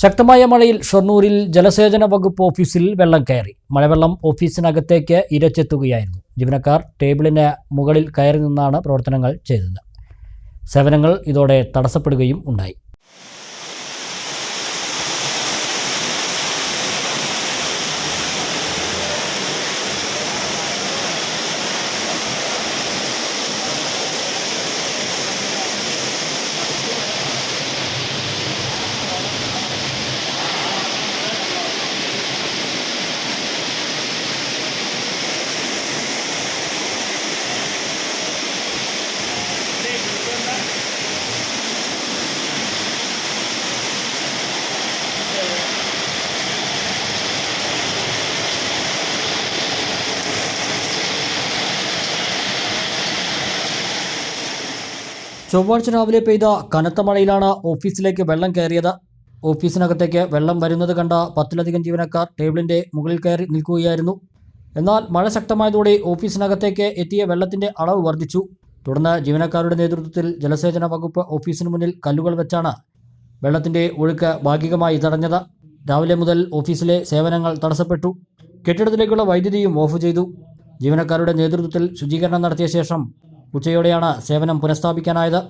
ശക്തമായ മഴയിൽ ഷൊർണൂരിൽ ജലസേചന വകുപ്പ് ഓഫീസിൽ വെള്ളം കയറി. മഴവെള്ളം ഓഫീസിനകത്തേക്ക് ഇരച്ചെത്തുകയായിരുന്നു. ജീവനക്കാർ ടേബിളിന് മുകളിൽ കയറി നിന്നാണ് പ്രവർത്തനങ്ങൾ ചെയ്തത്. സേവനങ്ങൾ ഇതോടെ തടസ്സപ്പെടുകയും ഉണ്ടായി. ചൊവ്വാഴ്ച രാവിലെ പെയ്ത കനത്ത മഴയിലാണ് ഓഫീസിലേക്ക് വെള്ളം കയറിയത്. ഓഫീസിനകത്തേക്ക് വെള്ളം വരുന്നത് കണ്ട പത്തിലധികം ജീവനക്കാർ ടേബിളിന്റെ മുകളിൽ കയറി നിൽക്കുകയായിരുന്നു. എന്നാൽ മഴ ശക്തമായതോടെ ഓഫീസിനകത്തേക്ക് എത്തിയ വെള്ളത്തിന്റെ അളവ് വർദ്ധിച്ചു. തുടർന്ന് ജീവനക്കാരുടെ നേതൃത്വത്തിൽ ജലസേചന വകുപ്പ് ഓഫീസിന് മുന്നിൽ കല്ലുകൾ വെച്ചാണ് വെള്ളത്തിന്റെ ഒഴുക്ക് ഭാഗികമായി തടഞ്ഞത്. രാവിലെ മുതൽ ഓഫീസിലെ സേവനങ്ങൾ തടസ്സപ്പെട്ടു. കെട്ടിടത്തിലേക്കുള്ള വൈദ്യുതിയും ഓഫ് ചെയ്തു. ജീവനക്കാരുടെ നേതൃത്വത്തിൽ ശുചീകരണം നടത്തിയ ശേഷം ഉച്ചയോടെയാണ് സേവനം പുനഃസ്ഥാപിക്കാനായത്.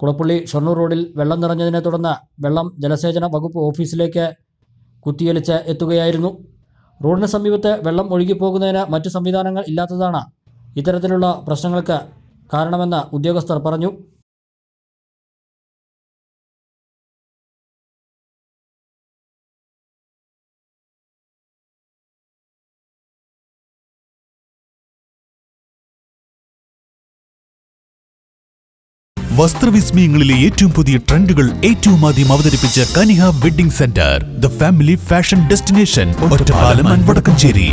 കുളപ്പള്ളി ഷൊർണൂർ റോഡിൽ വെള്ളം നിറഞ്ഞതിനെ തുടർന്ന് വെള്ളം ജലസേചന വകുപ്പ് ഓഫീസിലേക്ക് കുത്തിയൊലിച്ച് എത്തുകയായിരുന്നു. റോഡിന് സമീപത്ത് വെള്ളം ഒഴുകിപ്പോകുന്നതിന് മറ്റു സംവിധാനങ്ങൾ ഇല്ലാത്തതാണ് ഇത്തരത്തിലുള്ള പ്രശ്നങ്ങൾക്ക് കാരണമെന്ന് ഉദ്യോഗസ്ഥർ പറഞ്ഞു. വസ്ത്രവിസ്മയങ്ങളിലെ ഏറ്റവും പുതിയ ട്രെൻഡുകൾ ഏറ്റവും ആദ്യം അവതരിപ്പിച്ച Kaniha wedding centre the family fashion destination Vadakkanchery.